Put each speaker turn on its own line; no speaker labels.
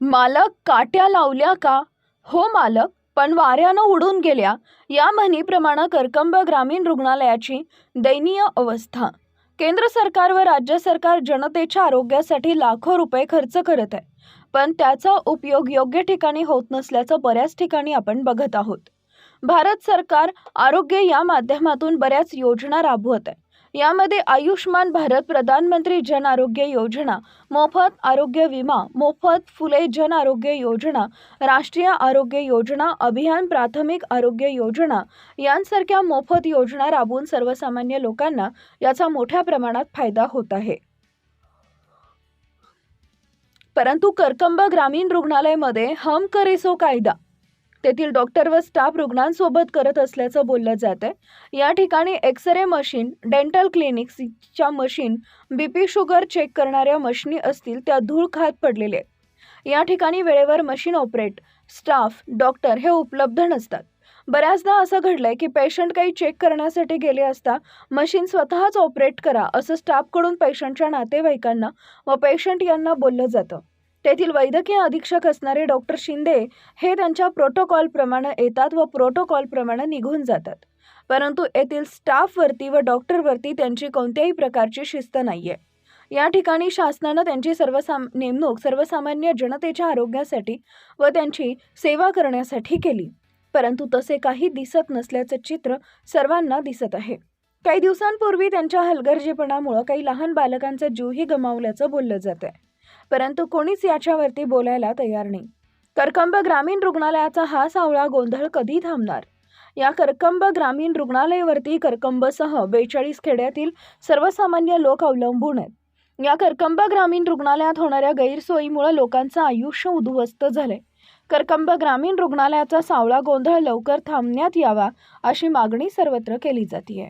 मालक काट्या लावल्या का? हो मालक पण वाऱ्यानं उडून गेल्या. या म्हणीप्रमाणे करकंब ग्रामीण रुग्णालयाची दयनीय अवस्था. केंद्र सरकार व राज्य सरकार जनतेच्या आरोग्यासाठी लाखो रुपये खर्च करत आहे. पण त्याचा उपयोग योग्य ठिकाणी होत नसल्याचं बऱ्याच ठिकाणी आपण बघत आहोत. भारत सरकार आरोग्य या माध्यमातून बऱ्याच योजना राबवत आहे. यामध्ये आयुष्मान भारत प्रधानमंत्री जन आरोग्य योजना मोफत आरोग्य विमा मोफत फुले जन आरोग्य योजना राष्ट्रीय आरोग्य योजना अभियान प्राथमिक आरोग्य योजना यांसारख्या मोफत योजना राबवून सर्वसामान्य लोकांना याचा मोठ्या प्रमाणात फायदा होत आहे. परंतु करकंब ग्रामीण रुग्णालयामध्ये हम करेसो कायदा तेथील डॉक्टर व स्टाफ रुग्णांसोबत करत असल्याचं बोललं जात आहे. या ठिकाणी X ray machine dental क्लिनिक्सच्या machine B P sugar check करणाऱ्या मशिनी असतील त्या धूळ खात पडलेले आहेत. या ठिकाणी वेळेवर मशीन ऑपरेट स्टाफ डॉक्टर हे उपलब्ध नसतात. बऱ्याचदा असं घडलंय की पेशंट काही चेक करण्यासाठी गेले असता मशीन स्वतःच ऑपरेट करा असं स्टाफकडून पेशंटच्या नातेवाईकांना व पेशंट यांना बोललं जातं. तेथील वैद्यकीय अधीक्षक असणारे डॉक्टर शिंदे हे त्यांच्या प्रोटोकॉलप्रमाणे येतात व प्रोटोकॉलप्रमाणे निघून जातात. परंतु येथील स्टाफवरती व डॉक्टरवरती त्यांची कोणत्याही प्रकारची शिस्त नाही आहे या ठिकाणी शासनानं त्यांची सर्वसाम नेमणूक सर्वसामान्य जनतेच्या आरोग्यासाठी व त्यांची सेवा करण्यासाठी केली. परंतु तसे काही दिसत नसल्याचं चित्र सर्वांना दिसत आहे. काही दिवसांपूर्वी त्यांच्या हलगर्जीपणामुळं काही लहान बालकांचा जीवही गमावल्याचं बोललं जात आहे परंतु कोणीच याच्यावरती बोलायला तयार नाही. करकंब ग्रामीण रुग्णालयाचा हा सावळा गोंधळ कधी थांबणार? या करकंब ग्रामीण रुग्णालयावरती करकंबसह बेचाळीस खेड्यातील सर्वसामान्य लोक अवलंबून आहेत. या करकंब ग्रामीण रुग्णालयात होणाऱ्या गैरसोयीमुळे लोकांचं आयुष्य उद्ध्वस्त झालंय. करकंब ग्रामीण रुग्णालयाचा सावळा गोंधळ लवकर थांबण्यात यावा अशी मागणी सर्वत्र केली जाते